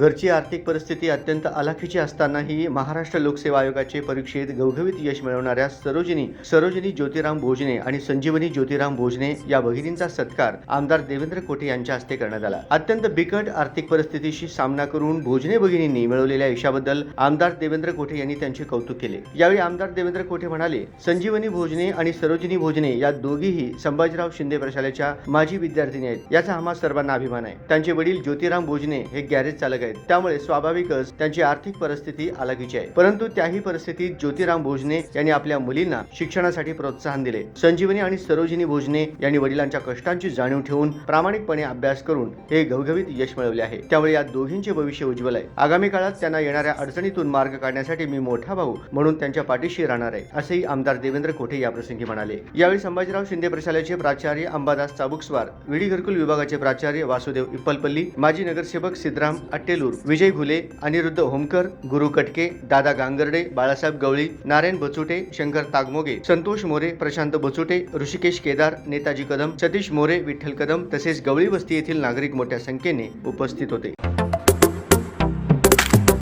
घरची आर्थिक परिस्थिती अत्यंत आलाखीची असतानाही महाराष्ट्र लोकसेवा आयोगाचे परीक्षेत घवघवीत यश मिळवणाऱ्या सरोजिनी सरोजिनी ज्योतिराम भोजने आणि संजीवनी ज्योतिराम भोजने या भगिनींचा सत्कार आमदार देवेंद्र कोठे यांच्या हस्ते करण्यात आला. अत्यंत बिकट आर्थिक परिस्थितीशी सामना करून भोजने भगिनींनी मिळवलेल्या यशाबद्दल आमदार देवेंद्र कोठे यांनी त्यांचे कौतुक केले. यावेळी आमदार देवेंद्र कोठे म्हणाले संजीवनी भोजने आणि सरोजिनी भोजने या दोघीही संभाजीराव शिंदे प्रशालेच्या माजी विद्यार्थिनी आहेत. याचा आम्हा सर्वांना अभिमान आहे. त्यांचे वडील ज्योतिराम भोजने हे गॅरेज चालक आहेत. त्यामुळे स्वाभाविकच त्यांची आर्थिक परिस्थिती अलगीची आहे. परंतु त्याही परिस्थितीत ज्योतिराम भोजने यांनी आपल्या मुलींना शिक्षणासाठी प्रोत्साहन दिले. संजीवनी आणि सरोजिनी भोजने यांनी वडिलांच्या कष्टांची जाणीव ठेवून प्रामाणिकपणे अभ्यास करून हे घवघवीत यश मिळवले आहे. त्यामुळे या दोघींचे भविष्य उज्ज्वल आहे. आगामी काळात त्यांना येणाऱ्या अडचणीतून मार्ग काढण्यासाठी मी मोठा भाऊ म्हणून त्यांच्या पाठीशी राहणार आहे असेही आमदार देवेंद्र कोठे याप्रसंगी म्हणाले. यावेळी संभाजीराव शिंदे प्रशालेचे प्राचार्य अंबादास चाबुकस्वार विडी घरकुल विभागाचे प्राचार्य वासुदेव इप्पलपल्ली माजी नगरसेवक सिद्धराम अट्टेल अट्टेलूर विजय घुले अनिरुद्ध होमकर गुरु कटके दादा गांगर्डे बाळासाहेब गवळी नारायण बचुटे शंकर तागमोगे संतोष मोरे प्रशांत बचुटे ऋषिकेश केदार नेताजी कदम सतीश मोरे विठ्ठल कदम तसेच गवळी वस्ती येथील नागरिक मोठ्या संख्येने उपस्थित होते.